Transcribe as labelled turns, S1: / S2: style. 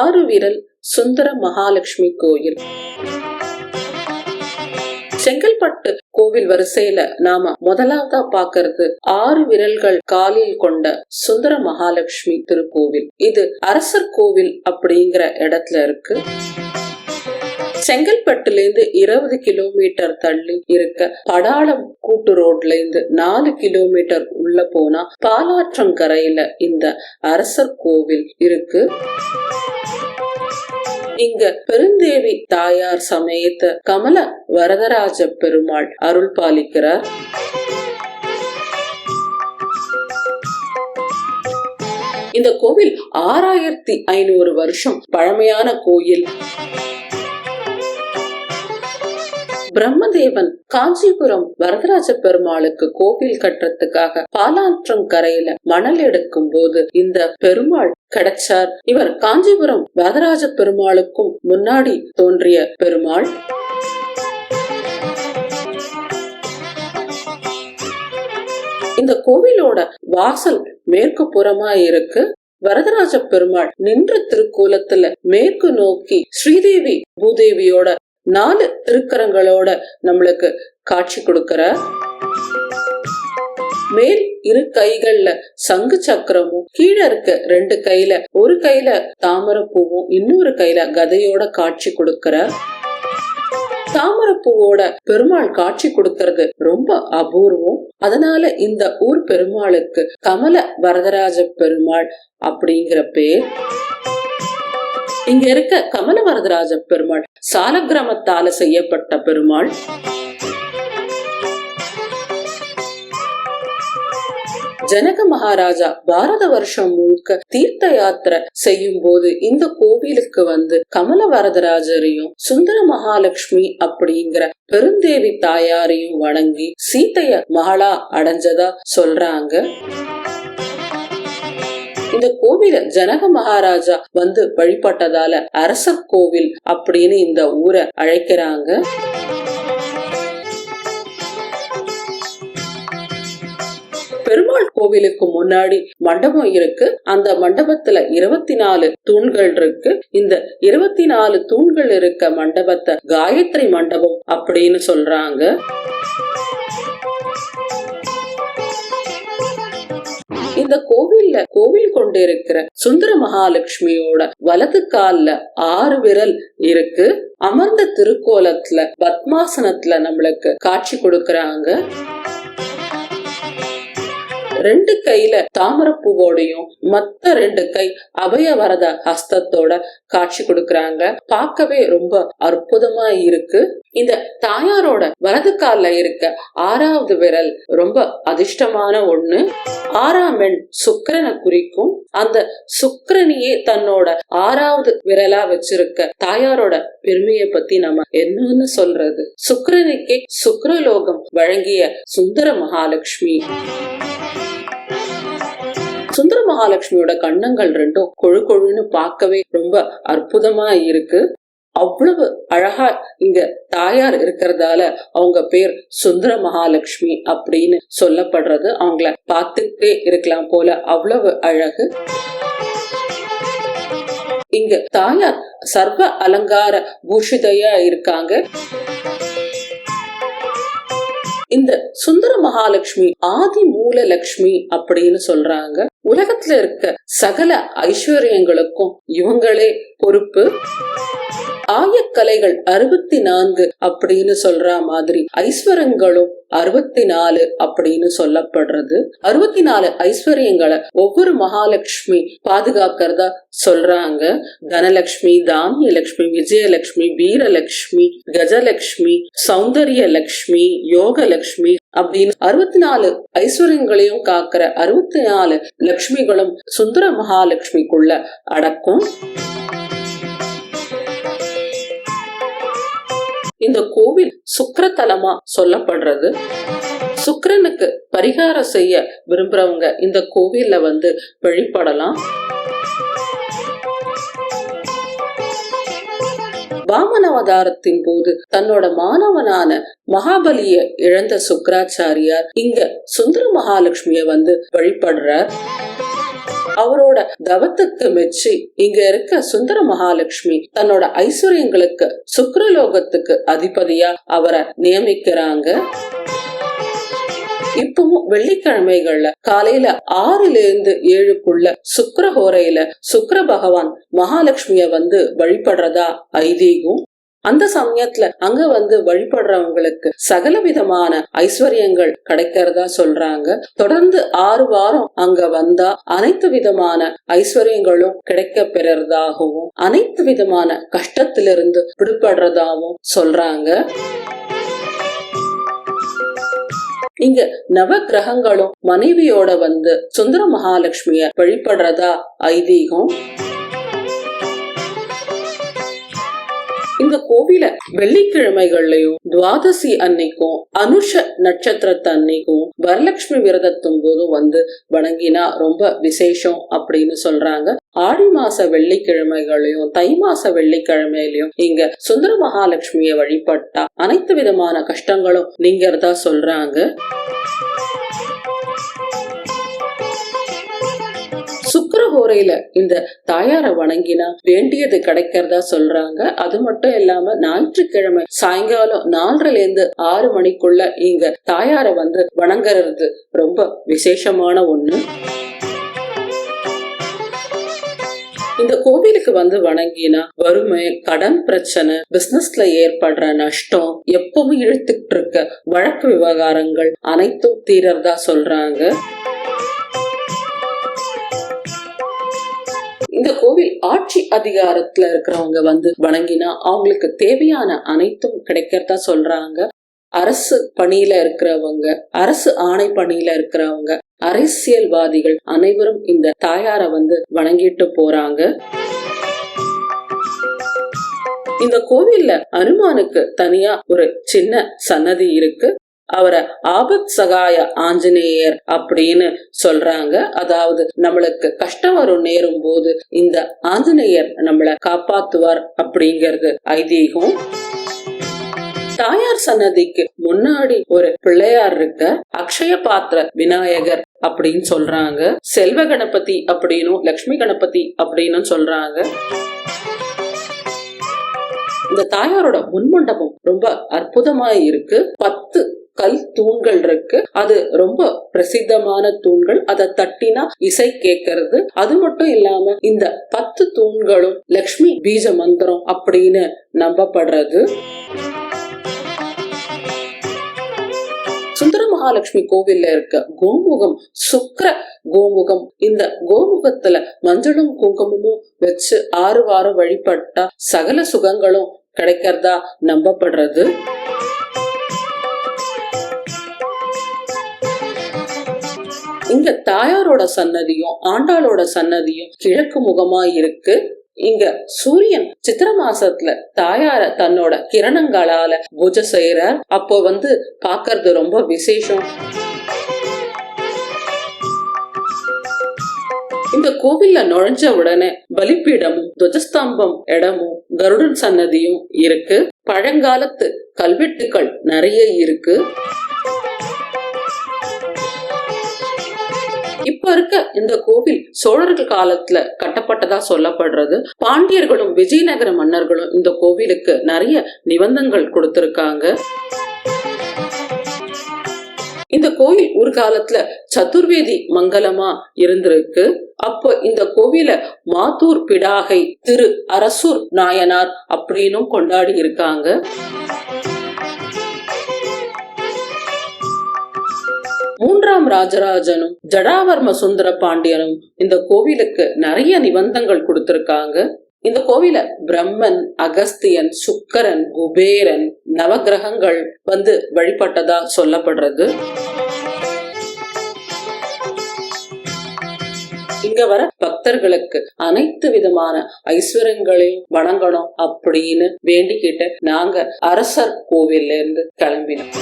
S1: ஆறு விரல் சுந்தர மகாலட்சுமி கோயில். செங்கல்பட்டு கோவில் வரிசையில நாம முதலாவதா பாக்குறது ஆறு விரல்கள் காலில் கொண்ட சுந்தர மகாலட்சுமி திருக்கோவில். இது அரசர் கோவில் அப்படிங்கிற இடத்துல இருக்கு. செங்கல்பட்டுல இருந்து இருபது கிலோமீட்டர் தள்ளி இருக்க படாளம் கூட்டு ரோட்ல இருந்து நாலு கிலோமீட்டர் உள்ள போனா பாலாற்றங்கரையில இந்த அரசர் கோவில் இருக்கு. இங்க பெருந்தேவி தாயார் சமேத கமல வரதராஜ பெருமாள் அருள் பாலிக்கிறார். இந்த கோவில் ஆறாயிரத்தி ஐநூறு வருஷம் பழமையான கோயில். பிரம்மதேவன் காஞ்சிபுரம் வரதராஜ பெருமாளுக்கு கோவில் கட்டுறதுக்காக பாலாற்றம் கரையில மணல் எடுக்கும் போது இந்த பெருமாள் கிடைச்சார். இவர் காஞ்சிபுரம் வரதராஜ பெருமாளுக்கும் முன்னாடி தோன்றிய பெருமாள். இந்த கோவிலோட வாசல் மேற்கு புறமா இருக்கு. வரதராஜ பெருமாள் நின்ற திருக்கோலத்துல மேற்கு நோக்கி ஸ்ரீதேவி பூதேவியோட நாலு திருக்கரங்களோட நம்மளுக்கு காட்சி கொடுக்கிற மேல் இரு கைகள்ல சங்கு சக்கரமும் கீழே இருக்க ரெண்டு கையில ஒரு கையில தாமரப்பூவும் இன்னொரு கையில கதையோட காட்சி கொடுக்கிற தாமரப்பூவோட பெருமாள் காட்சி கொடுக்கறது ரொம்ப அபூர்வம். அதனால இந்த ஊர் பெருமாளுக்கு கமல வரதராஜ பெருமாள் அப்படிங்கிற பேர். இங்க இருக்க கமல வரதராஜ பெருமாள் சாலக்கிராமத்தால செய்யப்பட்ட பெருமாள். ஜனக மகாராஜா பாரத வருஷம் முழுக்க தீர்த்த யாத்திரை செய்யும் போது இந்த கோவிலுக்கு வந்து கமல வரதராஜரையும் சுந்தர மகாலட்சுமி அப்படிங்கிற பெருந்தேவி தாயாரையும் வணங்கி சீத்தைய மகளா அடைஞ்சதா சொல்றாங்க. இந்த கோவில ஜனக மகாராஜா வந்து வழிபட்டதால அரசர் கோவில் அப்படின்னு இந்த ஊரை அழைக்கிறாங்க. பெருமாள் கோவிலுக்கு முன்னாடி மண்டபம் இருக்கு. அந்த மண்டபத்துல இருபத்தி நாலு தூண்கள் இருக்கு. இந்த இருபத்தி நாலு தூண்கள் இருக்க மண்டபத்தை காயத்ரி மண்டபம் அப்படின்னு சொல்றாங்க. இந்த கோவில்ல கொண்டிருக்கிற சுந்தர மகாலட்சுமியோட வலது கால்ல ஆறு விரல் இருக்கு. அமர்ந்த திருக்கோலத்துல பத்மாசனத்துல நம்மளுக்கு காட்சி கொடுக்கறாங்க. ரெண்டு கையில தாமரப்பூவோடையும் மத்த ரெண்டு கை அபயவரத ஹஸ்தத்தோட காட்சி கொடுக்கறாங்க. பார்க்கவே ரொம்ப அற்புதமா இருக்கு. இந்த தாயாரோட வலது கால இருக்க ஆறாவது விரல் ரொம்ப அதிர்ஷ்டமான ஒண்ணு. ஆறாம் எண் சுக்கரனை குறிக்கும். அந்த சுக்கரனியே தன்னோட ஆறாவது விரலா வச்சிருக்க தாயாரோட பெருமையை பத்தி நம்ம என்னன்னு சொல்றது? சுக்கரனுக்கே சுக்கரலோகம் வழங்கிய சுந்தர மகாலட்சுமி. மகாலட்சுமியோட கண்ணங்கள் ரெண்டும் கொழு கொழுன்னு பார்க்கவே ரொம்ப அற்புதமா இருக்கு. அவ்வளவு அழகா இங்க தாயார் இருக்கிறதால அவங்க பேர் சுந்தர மகாலட்சுமி அப்படின்னு சொல்லப்படுறது. அவங்கள பார்த்துட்டே இருக்கலாம் போல அவ்வளவு அழகு. இங்க தாயார் சர்வ அலங்கார பூஷிதையா இருக்காங்க. இந்த சுந்தர மகாலட்சுமி ஆதி மூல லட்சுமி அப்படின்னு சொல்றாங்க. உலகத்துல இருக்க சகல ஐஸ்வர்யங்களுக்கும் இவங்களே பொறுப்பு. ஆயக்கலைகள் அறுபத்தி நான்கு அப்படின்னு சொல்ற மாதிரி. ஐஸ்வரங்களும் அறுபத்தி நாலு அப்படின்னு சொல்லப்படுறது. அறுபத்தி நாலு ஐஸ்வர்யங்களை ஒவ்வொரு மகாலட்சுமி பாதுகாக்கிறதா சொல்றாங்க. தனலட்சுமி தானிய லட்சுமி விஜயலட்சுமி வீரலட்சுமி கஜலட்சுமி சௌந்தரிய லட்சுமி யோகலட்சுமி அப்படின்னு அறுபத்தி நாலு ஐஸ்வர்யங்களையும் காக்கிற அறுபத்தி நாலு லட்சுமிகளும் சுந்தர மகாலட்சுமிக்குள்ள அடக்கும். இந்த கோவில் சுக்கரத்தலமா சொல்லப்படுறது. சுக்கரனுக்கு பரிகாரம் செய்ய விரும்புறவங்க இந்த கோவில்ல வந்து வழிபடலாம். வாமனவதாரத்தின் போது தன்னோட மாணவனான மகாபலிய இழந்த சுக்கராச்சாரியார் இங்க சுந்தர மகாலட்சுமிய வந்து வழிபடுறார். அவரோட தவத்துக்கு மெச்சி இங்க இருக்க சுந்தர மகாலட்சுமி தன்னோட ஐஸ்வர்யங்களுக்கு சுக்ரலோகத்துக்கு அதிபதியா அவரை நியமிக்கிறாங்க. இப்பவும் வெள்ளிக்கிழமைகள்ல காலையில ஆறுல இருந்து ஏழுக்குள்ள சுக்கரஹோரையில சுக்கர பகவான் மகாலட்சுமிய வந்து வழிபடுறதா ஐதீகம். அந்த சமயத்துல அங்க வந்து வழிபடுறவங்களுக்கு சகல விதமான ஐஸ்வர்யங்கள் கிடைக்கிறதா சொல்றாங்க. தொடர்ந்து ஆறு வாரம் அங்க வந்தா அனைத்து விதமான ஐஸ்வர்யங்களும் கிடைக்க பெறறதாகவும் அனைத்து விதமான கஷ்டத்திலிருந்து விடுபடுறதாகவும் சொல்றாங்க. இங்க நவ கிரகங்களும் மனைவியோட வந்து சுந்தர மகாலட்சுமிய வழிபடுறதா ஐதீகம். இந்த கோவில வெள்ளிக்கிழமைகள்லயும் துவாதசி அன்னைக்கும் அனுஷ நட்சத்திரத்தை அன்னைக்கும் வரலட்சுமி விரதத்தும் போதும் வந்து வணங்கினா ரொம்ப விசேஷம் அப்படின்னு சொல்றாங்க. ஆடி மாச வெள்ளிக்கிழமைகளையும் தை மாச வெள்ளிக்கிழமையிலையும் இங்க சுந்தர மகாலட்சுமியை வழிபட்டா அனைத்து விதமான கஷ்டங்களும் நீங்கிறதா சொல்றாங்க. சுக்கரஹோரையில இந்த தாயார வணங்கினா வேண்டியது கிடைக்கிறதா சொல்றாங்க. அது மட்டும் இல்லாம ஞாயிற்றுக்கிழமை சாயங்காலம் நாலரைல இருந்து ஆறு மணிக்குள்ள இங்க தாயார வந்து வணங்குறது ரொம்ப விசேஷமான ஒண்ணு. இந்த கோவிலுக்கு வந்து வணங்கினா வறுமை கடன் பிரச்சனை பிசினஸ்ல ஏற்படுற நஷ்டம் எப்பவும் இழுத்துட்டு இருக்க வழக்கு விவகாரங்கள் அனைத்தும் தீரறதா சொல்றாங்க. இந்த கோவில் ஆட்சி அதிகாரத்துல இருக்கிறவங்க வந்து வணங்கினா அவங்களுக்கு தேவையான அனைத்தும் கிடைக்கிறதா சொல்றாங்க. அரசு பணியில இருக்கிறவங்க அரசு ஆணை பணியில இருக்கிறவங்க அரசியல்வாதிகள் அனைவரும் இந்த தாயார வந்து வணங்கிட்டு போறாங்க. இந்த கோவில்ல அனுமானுக்கு தனியா ஒரு சின்ன சன்னதி இருக்கு. அவரை ஆபத் சகாய ஆஞ்சநேயர் அப்படின்னு சொல்றாங்க. அதாவது நம்மளுக்கு கஷ்டம் வரும் நேரும் போது இந்த ஆஞ்சநேயர் நம்மளை காப்பாத்துவார் அப்படிங்கிறது ஐதீகம். தாயார் சன்னதிக்கு முன்னாடி ஒரு பிள்ளையார் இருக்க அக்ஷய பாத்திர விநாயகர் அப்படின்னு சொல்றாங்க. செல்வ கணபதி அப்படின்னும் லக்ஷ்மி கணபதி அப்படின்னு சொல்றாங்க. இந்த தாயாரோட முன்மண்டபம் ரொம்ப அற்புதமா இருக்கு பத்து கல் தூண்கள் இருக்கு. அது ரொம்ப பிரசித்தமான தூண்கள். அதை தட்டினா இசை கேட்கறது. அது மட்டும் இல்லாம இந்த பத்து தூண்களும் லக்ஷ்மி பீஜ மந்திரம் அப்படின்னு நம்பப்படுறது. சுந்தர மகாலட்சுமி கோவில்ல இருக்க கோமுகம் சுக்கர கோமுகம் இந்த கோமுகத்துல மஞ்சளும் குங்குமமும் வச்சு ஆறு வாரம் வழிபட்டா சகல சுகங்களும் கிடைக்கிறதா நம்பப்படுறது. இங்க தாயாரோட சன்னதியும் ஆண்டாளோட சன்னதியும் கிழக்கு முகமா இருக்கு. இங்க சூரியன் சித்திர மாசத்துல தாயார தன்னோட கிரணங்களால பூஜை செய்யறார் அப்போ வந்து பாக்குறது ரொம்ப விசேஷம். இந்த கோவில்ல நுழைஞ்ச உடனே பலிப்பீடமும் துவஜஸ்தம்பம் இடமும் கருடன் சன்னதியும் இருக்கு. பழங்காலத்து கல்வெட்டுகள் நிறைய இருக்கு. இப்ப இருக்க இந்த கோவில் சோழர்கள் காலத்துல கட்டப்பட்டதா சொல்லப்படுறது. பாண்டியர்களும் விஜயநகர மன்னர்களும் இந்த கோவிலுக்கு நிறைய நிபந்தங்கள் கொடுத்திருக்காங்க. இந்த கோயில் ஒரு காலத்துல சதுர்வேதி மங்கலமா இருந்திருக்கு. அப்போ இந்த கோவில மாத்தூர் பிடாகை திரு அரசூர் நாயனார் அப்படின்னும் கொண்டாடி இருக்காங்க. ராஜராஜனும் ஜடாவர்ம சுந்தர பாண்டியனும் இந்த கோவிலுக்கு நிறைய நிபந்தங்கள் கொடுத்திருக்காங்க. இந்த கோவில பிரம்மன் அகஸ்தியன் சுக்கரன் குபேரன் நவகிரகங்கள் வந்து வழிபட்டதா சொல்லப்படுறது. இங்க வர பக்தர்களுக்கு அனைத்து விதமான ஐஸ்வர்யங்களையும் வணங்கணும் அப்படின்னு வேண்டிக்கிட்டு நாங்க அரசர் கோவில்ல இருந்து கிளம்பினோம்.